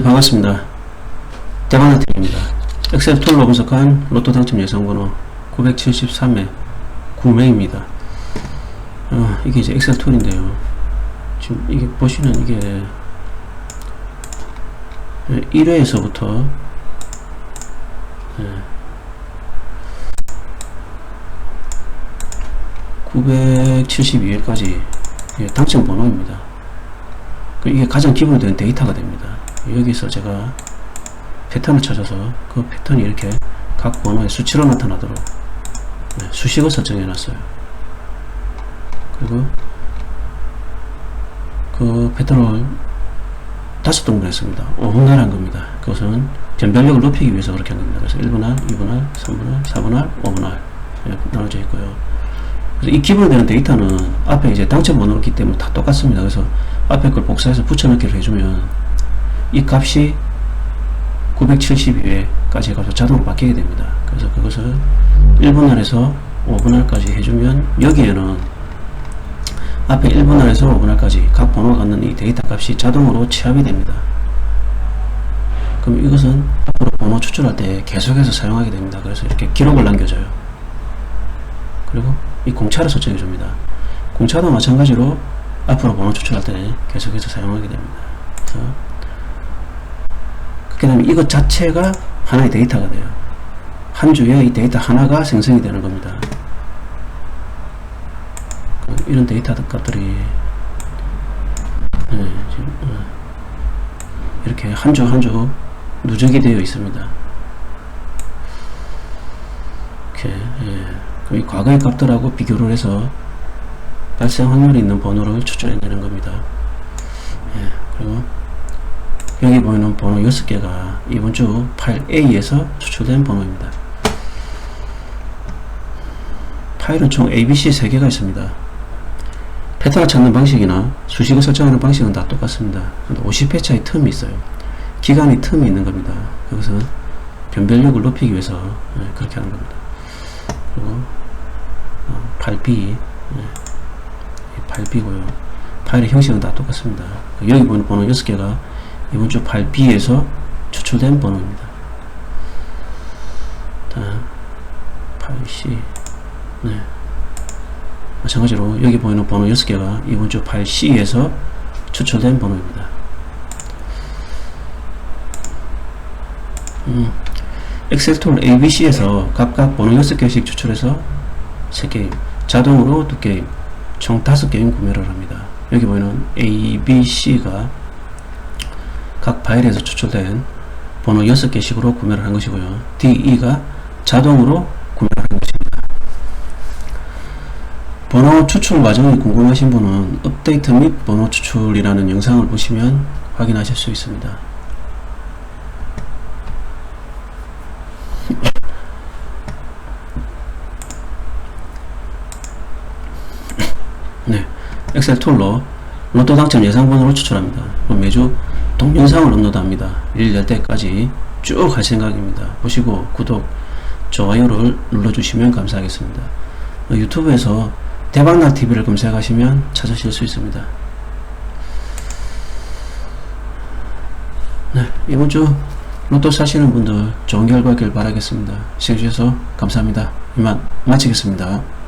네, 반갑습니다. 대만나팀입니다. 엑셀 툴로 분석한 로또 당첨 예상번호 973회 9매입니다. 어, 이게 이제 엑셀 툴인데요. 지금 이게 보시면 이게 1회에서부터 972회까지 당첨 번호입니다. 그 이게 가장 기본으로 된 데이터가 됩니다. 여기서 제가 패턴을 찾아서 그 패턴이 이렇게 각 번호의 수치로 나타나도록 네, 수식을 설정해 놨어요. 그리고 그 패턴을 다섯 동분 했습니다. 5분할 한 겁니다. 그것은 변별력을 높이기 위해서 그렇게 한 겁니다. 그래서 1분할, 2분할, 3분할, 4분할, 5분할 이렇게 나눠져 있고요. 그래서 이 기본으로 되는 데이터는 앞에 이제 당첨 번호를 있기 때문에 다 똑같습니다. 그래서 앞에 걸 복사해서 붙여넣기를 해주면 이 값이 972회까지 가서 자동으로 바뀌게 됩니다. 그래서 그것을 1분할에서 5분할까지 해주면 여기에는 앞에 1분할에서 5분할까지 각 번호가 갖는 이 데이터 값이 자동으로 취합이 됩니다. 그럼 이것은 앞으로 번호 추출할 때 계속해서 사용하게 됩니다. 그래서 이렇게 기록을 남겨줘요. 그리고 이 공차를 설정해 줍니다. 공차도 마찬가지로 앞으로 번호 추출할 때 계속해서 사용하게 됩니다. 되면 이것 자체가 하나의 데이터가 돼요. 한 주에 이 데이터 하나가 생성이 되는 겁니다. 그 이런 데이터 값들이 네, 지금, 어, 이렇게 한 주 한 주 누적이 되어 있습니다. 이렇게 예. 이 과거의 값들하고 비교를 해서 발생 확률이 있는 번호를 추출해내는 겁니다. 예. 그리고 여기 보이는 번호 6개가 이번 주 파일 A에서 추출된 번호입니다. 파일은 총 ABC 3개가 있습니다. 패턴을 찾는 방식이나 수식을 설정하는 방식은 다 똑같습니다. 근데 50회 차의 텀이 있어요. 기간의 텀이 있는 겁니다. 그것은 변별력을 높이기 위해서 예, 그렇게 하는 겁니다. 그리고 어, 8B 예, 8B고요. 파일의 형식은 다 똑같습니다. 여기 보는 번호 6개가 이번 주 8B에서 추출된 번호입니다. 다음 8C 네. 마찬가지로 여기 보이는 번호 6개가 이번 주 8C에서 추출된 번호입니다. 음, 엑셀 툴 ABC에서 각각 번호 6개씩 추출해서 3게임, 자동으로 2게임, 총 5게임 구매를 합니다. 여기 보이는 A, B, C가 각 파일에서 추출된 번호 6개씩으로 구매를 한 것이고요. D, E가 자동으로 구매를 한 것입니다. 번호 추출 과정이 궁금하신 분은 업데이트 및 번호 추출이라는 영상을 보시면 확인하실 수 있습니다. 네, 엑셀 툴로 로또 당첨 예상 번호를 추출합니다. 매주 동영상을 업로드합니다. 일열 때까지 쭉 할 생각입니다. 보시고 구독, 좋아요를 눌러주시면 감사하겠습니다. 어, 유튜브에서 대박날 TV를 검색하시면 찾으실 수 있습니다. 네, 이번 주 로또 사시는 분들 좋은 결과 있길 바라겠습니다. 시청해주셔서 감사합니다. 이만 마치겠습니다.